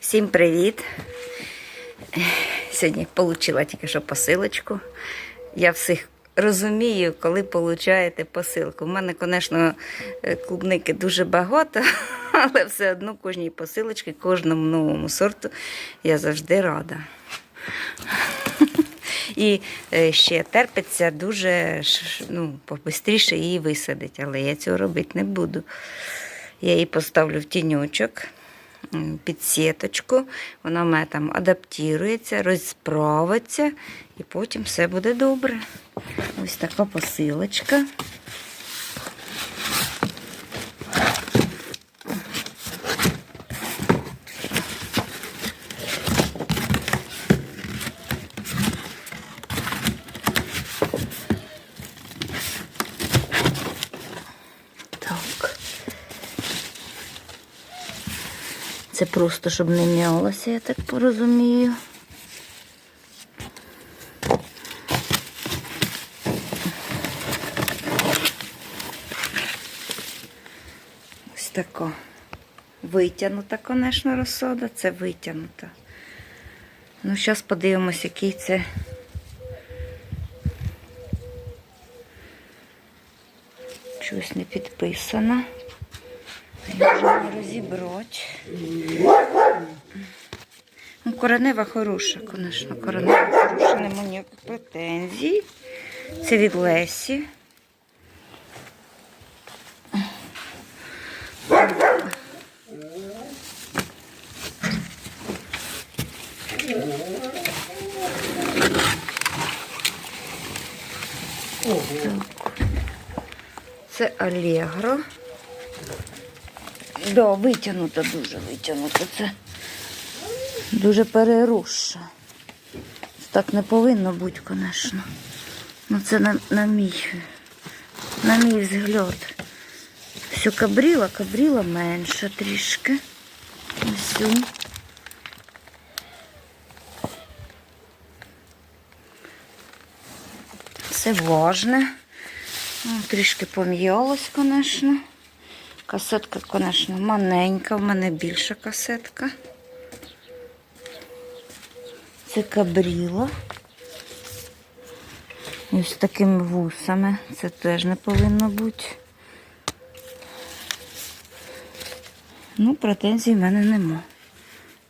Всім привіт! Сьогодні отримала тільки що посилочку. Я всіх розумію, коли получаєте посилку. У мене, звісно, клубники дуже багато, але все одно кожній посилочці, кожному новому сорту я завжди рада. І е, ще терпиться дуже ну, побистріше її висадить, але я цього робити не буду. Я її поставлю в тіньочок під сіточку, вона в мене там адаптується, розправиться, і потім все буде добре. Ось така посилочка. Це просто, щоб не м'ялося, я так порозумію. Ось така. Витягнута, звісно, розсада. Це витягнута. Ну, зараз подивимось, який це. Щось не підписано. Розібрати. Ну, коренева хороша, звісно, коренева хороша, нема ніяких претензій. Це від Лесі. Це Алегро. Да, витягнута, дуже витягнута. Це дуже переросша. Так не повинно бути, звісно. Ну це на, на мій, на мій взгляд. Все кабріла, кабріла менша трішки. Ось. Все важне. Ну, Трішки пом'ялось, звісно. Касетка, звісно, маленька, в мене більша касетка. Це кабріла. І з такими вусами. Це теж не повинно бути. Ну, претензій в мене нема.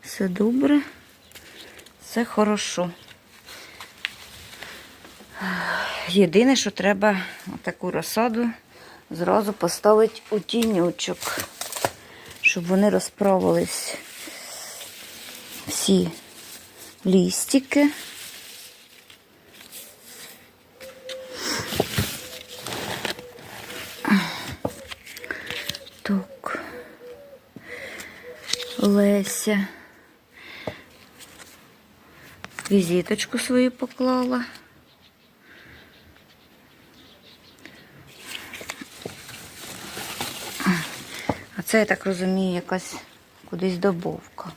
Все добре, все хорошо. Єдине, що треба таку розсаду зразу поставити у тінючок, щоб вони розправились всі лістики. Так. Леся. Візиточку свою поклала. Це, я так розумію, якась кудись добовка.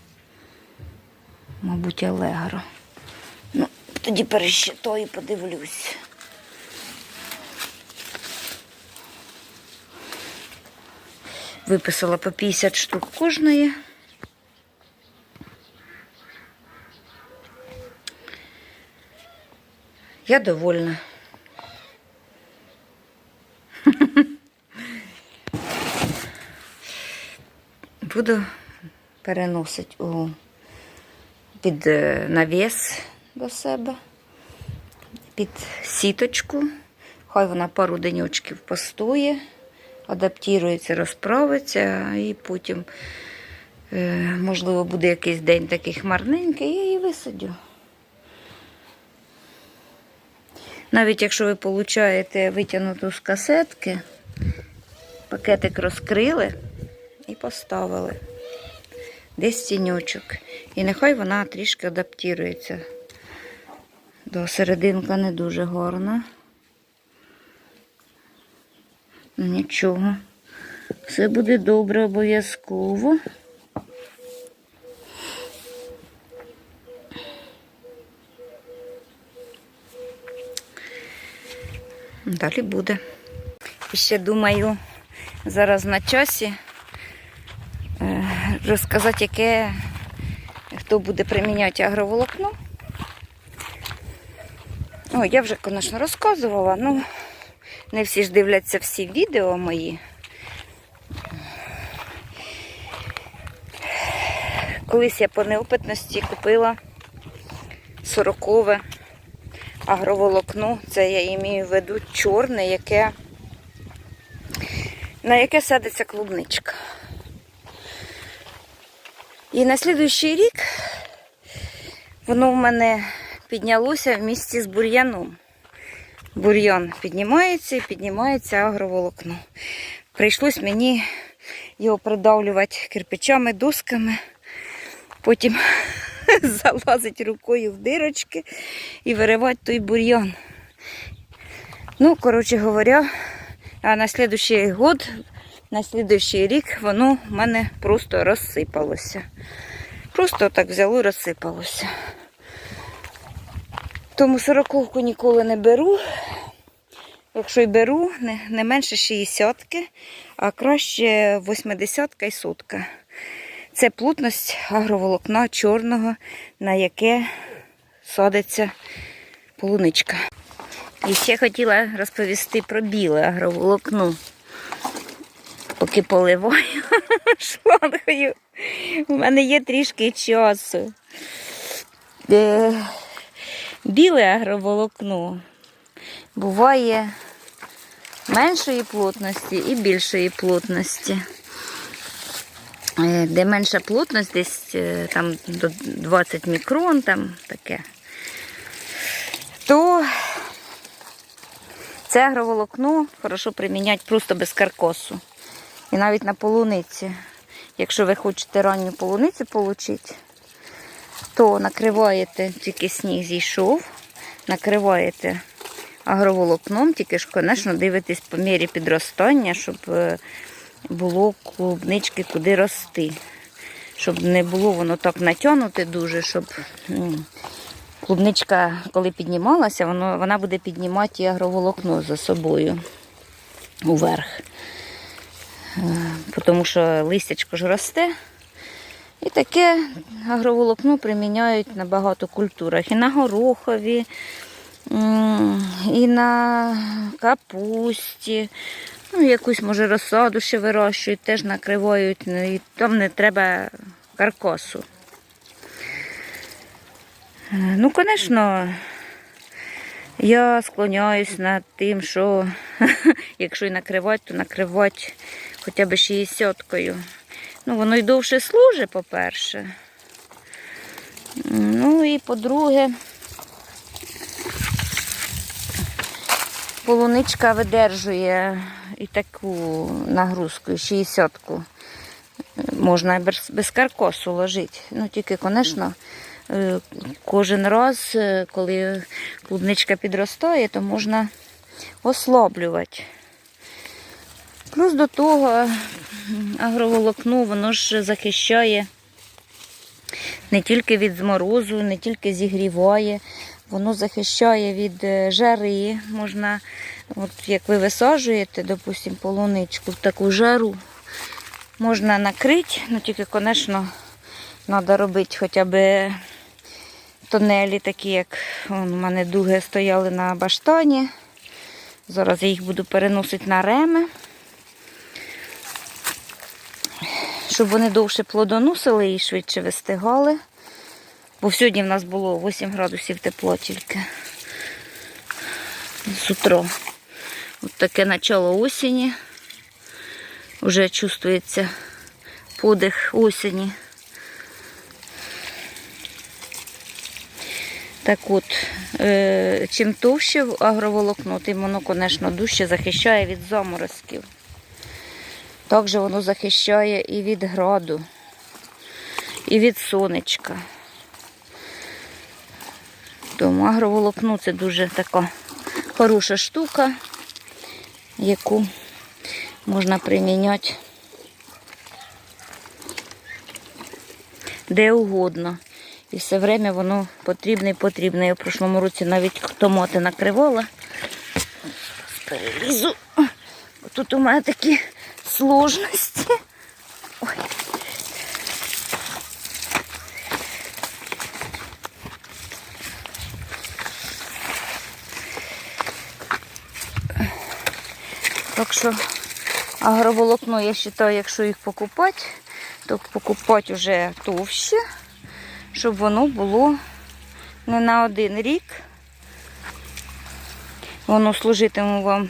Мабуть, Алегро. Ну, тоді перещитаю і подивлюсь. Виписала по 50 штук кожної. Я довольна. Буду переносити у, під е, навіс до себе, під сіточку. Хай вона пару денечків постоє, адаптується, розправиться, і потім, е, можливо, буде якийсь день такий хмарненький, я її висадю. Навіть якщо ви получаєте витягнуту з касетки, пакетик розкрили і поставили. Десь тінючок. І нехай вона трішки адаптується. До серединка не дуже гарна. Ну, Нічого. Все буде добре обов'язково. Далі буде. І ще думаю, зараз на часі розказати, яке хто буде приміняти агроволокно. О, я вже, звісно, розказувала, ну не всі ж дивляться всі відео мої. Колись я по неопитності купила сорокове агроволокно. Це я імію в виду чорне, яке, на яке садиться клубничка. І на слідуючий рік воно в мене піднялося в місті з бур'яном. Бур'ян піднімається і піднімається агроволокно. Прийшлось мені його придавлювати кирпичами, досками, потім залазити рукою в дирочки і виривати той бур'ян. Ну, коротше говоря, а на слідуючий год, на слідуючий рік воно в мене просто розсипалося. Просто так взяло і розсипалося. Тому сороковку ніколи не беру. Якщо й беру, не, не менше 60 а краще 80 і сотка. Це плотність агроволокна чорного, на яке садиться полуничка. І ще хотіла розповісти про біле агроволокно. Поки поливаю шлангою. У мене є трішки часу. Е, Біле агроволокно буває меншої плотності і більшої плотності. Е, Де менша плотність, десь е, там до 20 мікрон, там таке, то це агроволокно хорошо приміняти просто без каркосу. І навіть на полуниці. Якщо ви хочете ранню полуницю отримати, то накриваєте, тільки сніг зійшов, накриваєте агроволокном, тільки ж, звісно, дивитесь по мірі підростання, щоб е, було клубнички куди рости. Щоб не було воно так натягнуте дуже, щоб клубничка, коли піднімалася, воно, вона буде піднімати і агроволокно за собою уверх. Е, Тому що листячко ж росте. І таке агроволокно приміняють на багато культурах. І на горохові, і на капусті. Ну, якусь, може, розсаду ще вирощують, теж накривають, ну, і там не треба каркосу. Е, Ну, звісно, я склоняюсь над тим, що якщо і накривати, то накривати хоча б 60-кою. Ну, воно й довше служить, по-перше. Ну і по-друге, полуничка видержує і таку нагрузку, 60-ку. Можна без, без каркосу ложити. Ну, тільки, звісно, е, кожен раз, е, коли клубничка підростає, то можна ослаблювати. Плюс до того агроволокно, воно ж захищає не тільки від морозу, не тільки зігріває, воно захищає від е, жари. Можна, от як ви висаджуєте, допустимо, полуничку в таку жару, можна накрити, ну тільки, звісно, треба робити хоча б тонелі, такі, як вон, у мене дуги стояли на баштані. Зараз я їх буду переносити на реми. Щоб вони довше плодоносили і швидше вистигали. Бо сьогодні в нас було 8 градусів тепло тільки з утра. От таке начало осені. Вже чувствується подих осені. Так от, е, чим товще агроволокно, тим воно, звісно, дужче захищає від заморозків. Також воно захищає і від граду, і від сонечка. Тому агроволокно це дуже така хороша штука, яку можна приміняти де угодно. І все время воно потрібне і потрібне. Я в прошлому році навіть томати накривала. Перелізу. Тут у мене такі сложности. Ой. Так що агроволокно, я вважаю, якщо їх покупати, то покупати вже товще, щоб воно було не на один рік. Воно служитиме вам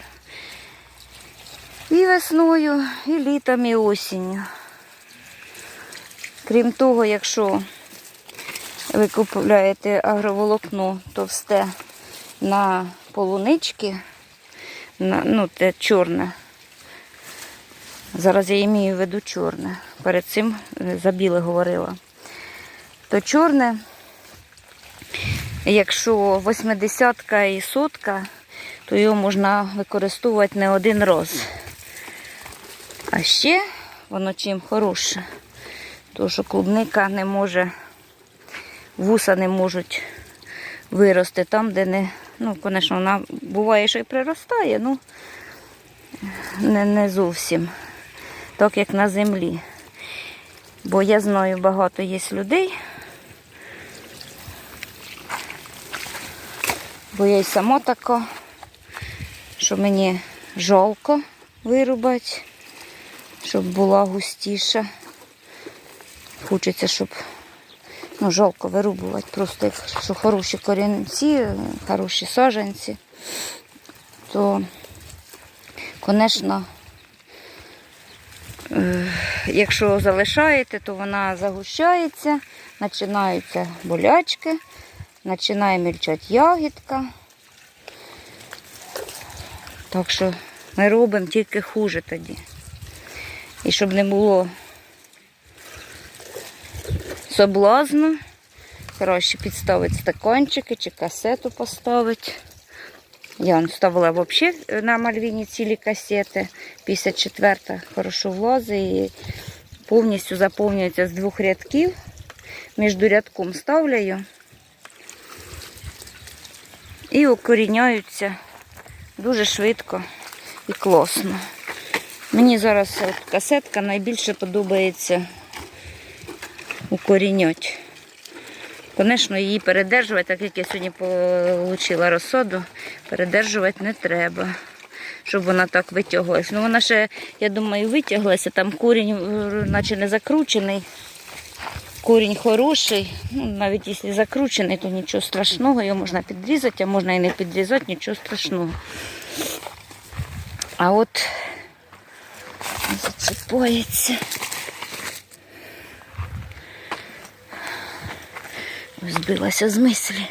і весною, і літом, і осінню. Крім того, якщо ви купуєте агроволокно товсте на полунички, на, ну, те чорне. Зараз я маю в виду чорне. Перед цим е, за біле говорила. То чорне, якщо 80 і сотка, то його можна використовувати не один раз. А ще воно чим хороше, то що клубника не може, вуса не можуть вирости там, де не, ну, звісно, вона буває, що і приростає, ну не, не зовсім так, як на землі. Бо я знаю, багато є людей. Бо я й сама така, що мені жалко вирубати, щоб була густіша. Хочеться, щоб ну, жалко вирубувати. Просто якщо хороші корінці, хороші саджанці, то, звісно, Е, Якщо залишаєте, то вона загущається, починаються болячки, починає мільчати ягідка. Так що ми робимо тільки хуже тоді. І щоб не було соблазну, краще підставити стаканчики чи касету поставити. Я он ставила взагалі на Мальвіні цілі касети. 54-та хорошо влазить і повністю заповнюється з двох рядків. Між рядком ставляю і укоріняються дуже швидко і класно. Мені зараз от касетка найбільше подобається укорінять. Звісно, її передержувати, так як я сьогодні отримала розсаду, передержувати не треба, щоб вона так витяглась. Ну вона ще, я думаю, витяглася, там корінь е, наче не закручений. Корінь хороший, ну, навіть якщо закручений, то нічого страшного, його можна підрізати, а можна і не підрізати, нічого страшного. А от зачіпається. Збилася з мислі.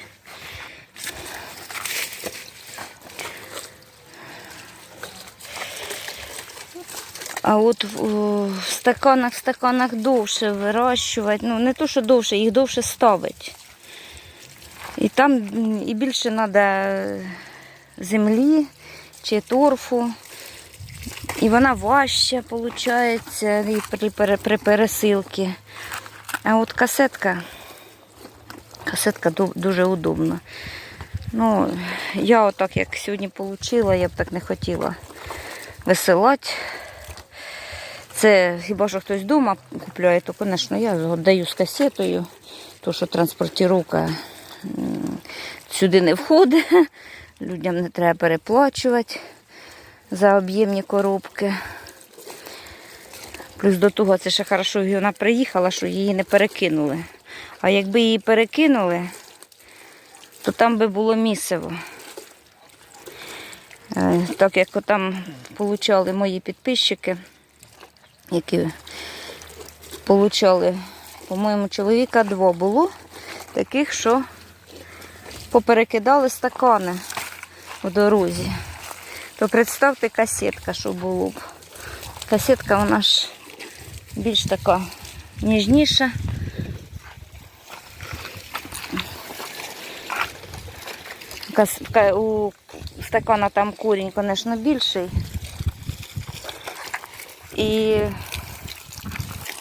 А от в, в стаканах, в стаканах довше вирощувати. Ну, не то, що довше, їх довше ставить. І там і більше треба землі чи торфу. І вона важча, виходить, і при, при, при пересилці. А от касетка. Касетка дуже удобна. Ну, я отак, як сьогодні отримала, я б так не хотіла висилати. Це хіба що хтось вдома купляє, то, звісно, я даю з касетою, то що транспортировка м, сюди не входить. Людям не треба переплачувати за об'ємні коробки. Плюс до того це ще хорошо, вона приїхала, що її не перекинули. А якби її перекинули, то там би було місиво. Е, Так як там получали мої підписчики, які получали, по-моєму, чоловіка два було, таких, що поперекидали стакани в дорозі. То представте касетка, що було б. Касетка вона ж більш така ніжніша. У стакана там корінь, звісно, більший. І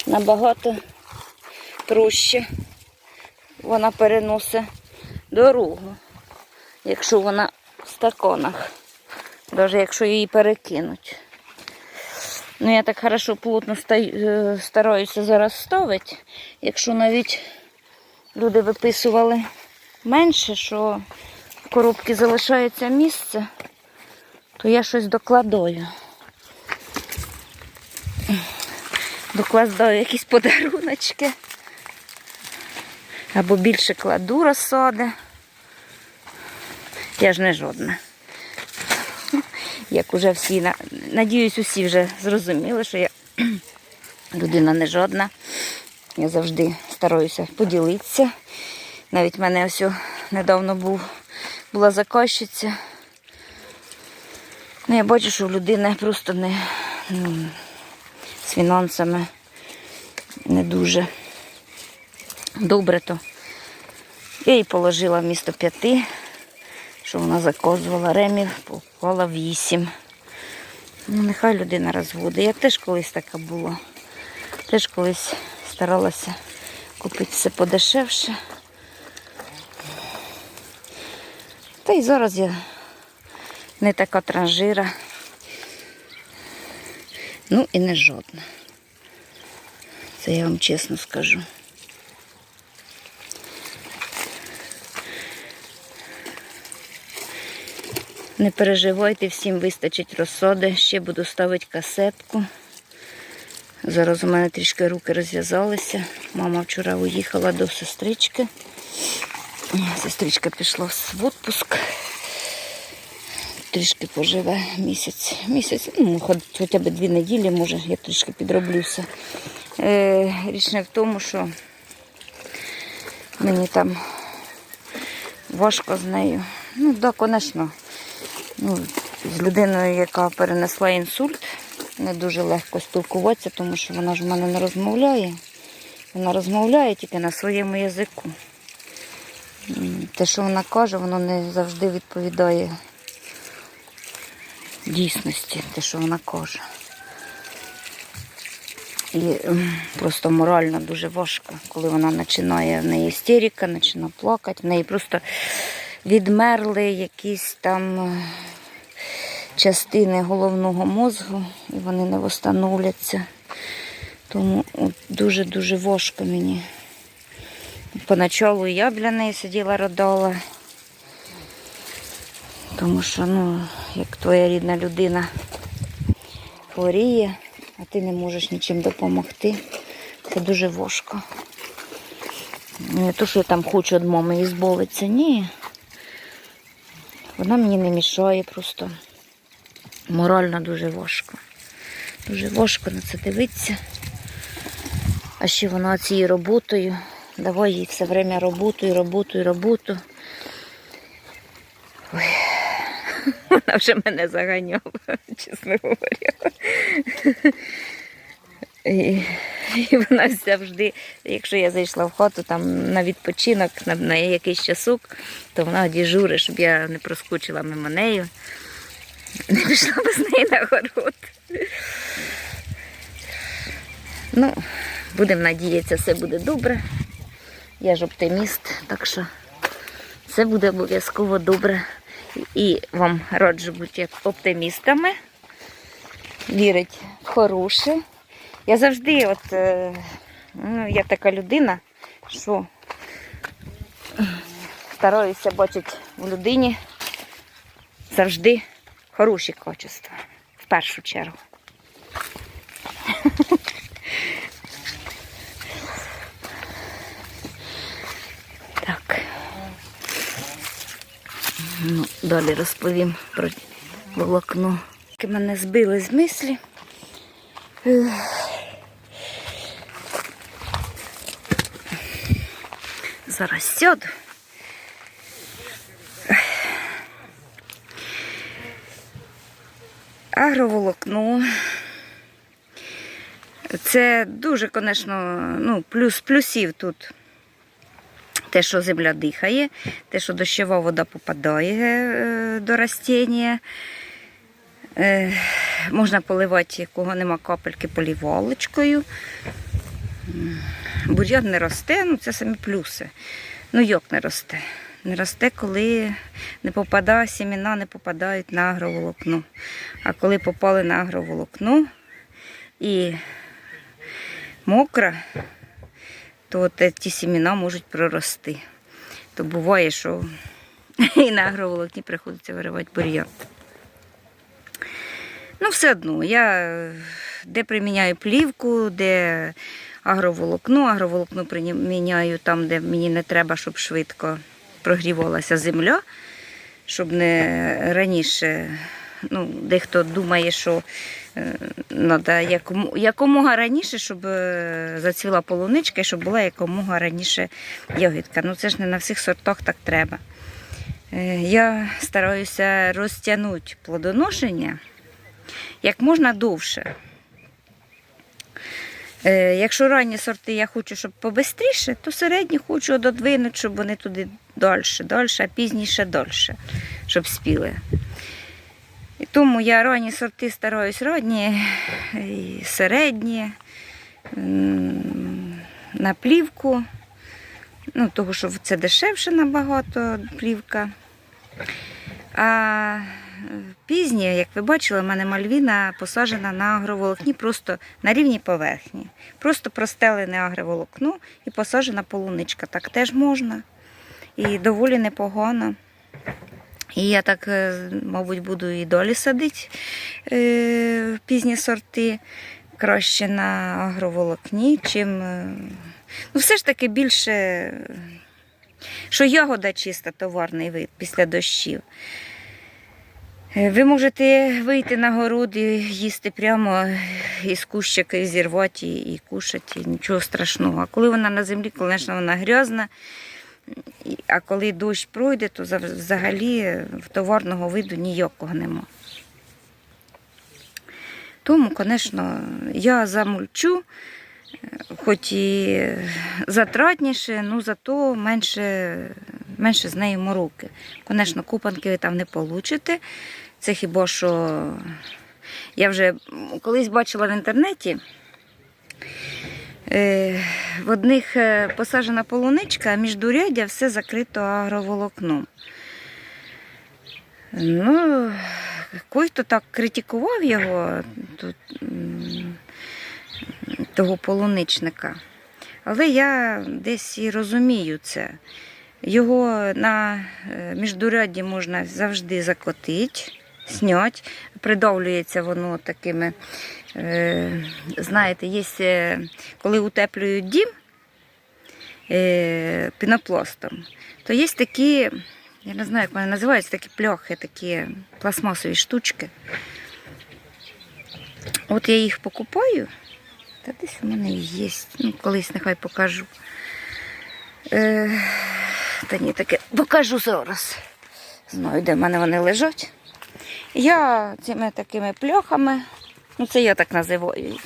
набагато проще вона переносить дорогу, якщо вона в стаканах, навіть якщо її перекинуть. Ну, я так хорошо плотно е, стараюся зараз ставити, якщо навіть люди виписували менше, що в коробці залишається місце, то я щось докладаю. докладаю якісь подаруночки. Або більше кладу розсади. Я ж не жодна. Як уже всі, на- надіюсь, усі вже зрозуміли, що я людина не жодна. Я завжди стараюся поділитися. Навіть в мене ось недавно був, була заказчиця. Ну, я бачу, що в людини просто не м, з фінансами не дуже добре то. Я їй положила вмісто п'яти, що вона заказувала ремів, поклала вісім. Ну, нехай людина розводить. Я теж колись така була. Теж колись старалася купити все подешевше. Та й зараз я не така транжира. Ну і не жодна. Це я вам чесно скажу. Не переживайте, всім вистачить розсоди. Ще буду ставити касетку. Зараз у мене трішки руки розв'язалися. Мама вчора уїхала до сестрички. Сестричка пішла в відпуск. Трішки поживе місяць. Місяць, ну, хоча б дві неділі, може, я трішки підроблюся. Е, річ в тому, що мені там важко з нею. Ну, так, да, звісно. Ну, з людиною, яка перенесла інсульт, не дуже легко спілкуватися, тому що вона ж в мене не розмовляє. Вона розмовляє тільки на своєму язику. Те, що вона каже, воно не завжди відповідає дійсності, те, що вона каже. І просто морально дуже важко, коли вона починає, в неї істерика, починає плакати, в неї просто відмерли якісь там е, частини головного мозку, і вони не встановляться. Тому дуже-дуже важко мені. Поначалу я для неї сиділа родала. Тому що, ну, як твоя рідна людина хворіє, а ти не можеш нічим допомогти, це дуже важко. Не то, що я там хочу від мами і зболитися, ні. Вона мені не мішає просто. Морально дуже важко. Дуже важко на це дивитися. А ще вона цією роботою. Давай їй все время роботу і роботу і роботу. Ой. Вона вже мене заганяла, чесно говоря. І, і вона завжди, якщо я зайшла в хату там на відпочинок, на, на якийсь часок, то вона діжури, щоб я не проскочила мимо нею. Не пішла без неї на город. Ну, будемо надіятися, все буде добре. Я ж оптиміст, так що все буде обов'язково добре. І вам раджу бути оптимістами, вірити в хороше. Я завжди, от, е, ну, я така людина, що стараюся бачити в людині завжди хороші качества. В першу чергу. Так. Ну, далі розповім про волокно. Мене збили з мислі. Зараз сяду. Агроволокно. Це дуже, звісно, ну, плюс плюсів тут. Те, що земля дихає, те, що дощова вода попадає е, до растіння. Е, можна поливати, якого нема капельки полівалочкою. Бур'ян не росте, ну це самі плюси. Ну як не росте? Не росте, коли не попадає, сіміна не попадають на агроволокно. А коли попали на агроволокно і мокро, то ті сіміна можуть прорости. То буває, що і на агроволокні приходиться виривати бур'ян. Ну, все одно, я де приміняю плівку, де агроволокно. Агроволокно приміняю там, де мені не треба, щоб швидко прогрівалася земля, щоб не раніше. Ну, дехто думає, що треба якому, якомога раніше, щоб е, зацвіла полуничка щоб була якомога раніше ягідка. Ну це ж не на всіх сортах так треба. Е, Я стараюся розтягнути плодоношення як можна довше. Е, Якщо ранні сорти я хочу, щоб побистріше, то середні хочу додвинути, щоб вони туди далі, далі, а пізніше дольше, щоб спіли. І тому я ранні сорти стараюсь ранні, і середні, на плівку. Ну, того, що це дешевше набагато плівка. А пізні, як ви бачили, в мене мальвіна посаджена на агроволокні просто на рівній поверхні. Просто простелене агроволокно і посаджена полуничка. Так теж можна. І доволі непогано. І я так, е, мабуть, буду і долі садити е, пізні сорти краще на агроволокні, чим. е, Ну, все ж таки більше, що ягода чиста, товарний вид після дощів. Е, Ви можете вийти на город і їсти прямо із кущика і зірвати і, кушати, нічого страшного. А коли вона на землі, звісно, вона грязна. А коли дощ пройде, то взагалі в товарного виду ніякого нема. Тому, звісно, я замульчу, е, хоч і затратніше, ну зато менше, менше з нею мороки. Звісно, купанки ви там не получите. Це хіба що я вже колись бачила в інтернеті. Е, В одних е, посаджена полуничка, а міждуряддя все закрито агроволокном. Ну, хто так критикував його, того полуничника. Але я десь і розумію це. Його на е, міждурядді можна завжди закотити, зняти. Придавлюється воно такими, е, знаєте, є, е, коли утеплюють дім е, пінопластом, то є такі, я не знаю, як вони називаються, такі пляхи, такі пластмасові штучки. От я їх покупаю, та десь у мене є. Ну, колись нехай покажу. Е, та ні, таке покажу зараз. Знаю, де в мене вони лежать. Я цими такими пляхами, ну це я так називаю їх.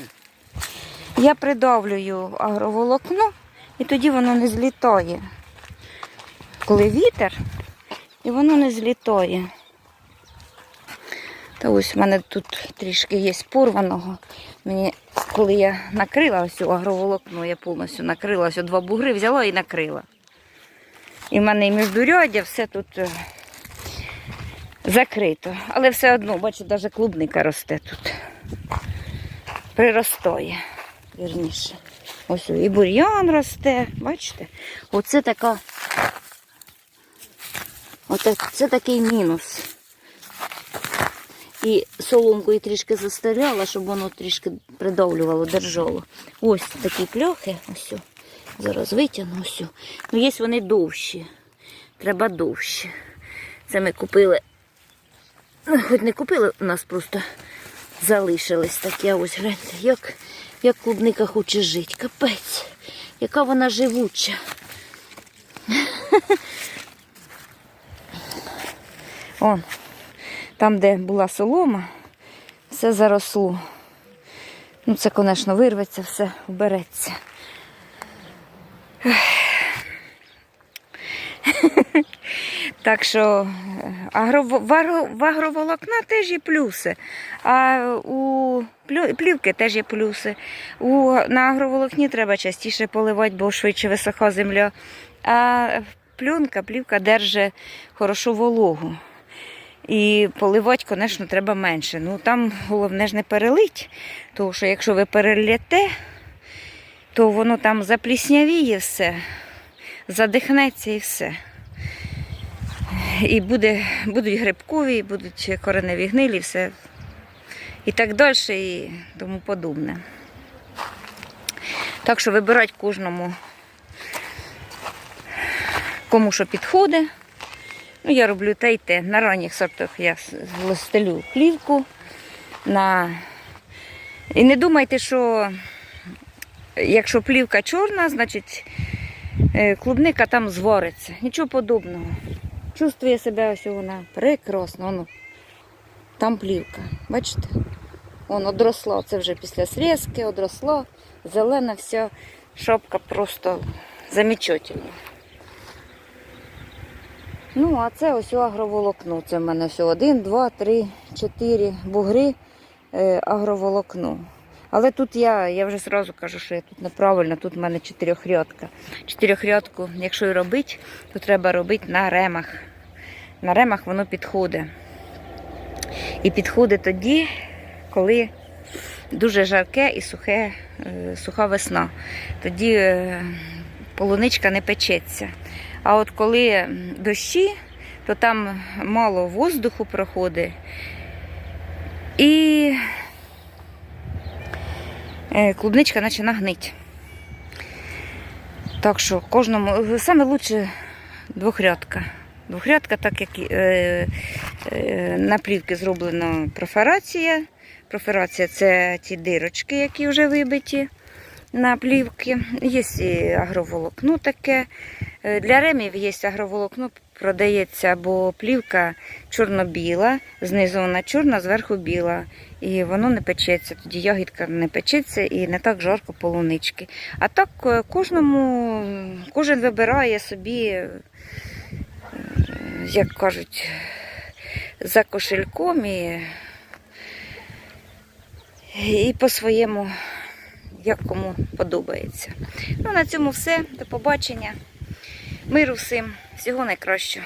Я придавлюю агроволокно і тоді воно не злітає. Коли вітер, і воно не злітає. Та ось в мене тут трішки є порваного. Мені, коли я накрила ось агроволокно, я повністю накрила ось два бугри, взяла і накрила. І в мене і міждуряддя, все тут е, закрито. Але все одно, бачите, навіть клубника росте тут. Приростає, вірніше. Ось і бур'ян росте, бачите? Оце така. Оце, це такий мінус. І соломкою трішки застеляла, щоб воно трішки придавлювало, держало. Ось такі пляхи. Ось. Зараз витягну ось. Ну, є вони довші. Треба довші. Це ми купили. Хоч не купили, у нас просто залишились такі. А ось гляньте, як, як клубника хоче жити. Капець. Яка вона живуча. Он, там, де була солома, все заросло. Ну, це, звісно, вирветься, все вбереться. Так що е, в агроволокна теж є плюси, а у плівки теж є плюси. У, на агроволокні треба частіше поливати, бо швидше висока земля. А плюнка, плівка держить хорошу вологу. І поливати, звісно, треба менше. Ну там головне ж не перелить, тому що якщо ви переліте, то воно там запліснявіє все, задихнеться і все. І буде, будуть грибкові, будуть кореневі гнилі, все. і так далі, і тому подобне. Так що вибирати кожному, кому що підходить. Ну, я роблю те й те. На ранніх сортах я стелю плівку. На... І не думайте, що якщо плівка чорна, значить е, клубника там звариться. Нічого подобного. Чувствує себе ось вона прекрасно. Воно. Там плівка. Бачите? Воно одросло. Це вже після срізки, одросло. Зелена вся шапка просто замечательна. Ну, а це ось агроволокно. Це в мене все один, два, три, чотири бугри е, агроволокно. Але тут я, я вже зразу кажу, що я тут неправильно, тут в мене чотирьохрядка. Чотирьохрядку, якщо і робити, то треба робити на ремах. На ремах воно підходить. І підходить тоді, коли дуже жарке і сухе, е, суха весна. Тоді е, полуничка не печеться. А от коли дощі, то там мало воздуху проходить. І клубничка починає нагнить. Так що кожному саме лучше двохрядка. Двохрядка, так як е, е, на плівки зроблена профорація. Профорація це ті дирочки, які вже вибиті на плівки. Є і агроволокно таке. Е, Для ремів є агроволокно, продається або плівка чорно-біла, знизу вона чорна, зверху біла. І воно не печеться. Тоді ягідка не печеться і не так жарко полунички. А так е, кожному, кожен вибирає собі, е, як кажуть, за кошельком і, і по-своєму, як кому подобається. Ну, на цьому все. До побачення. Миру всім, всього найкращого.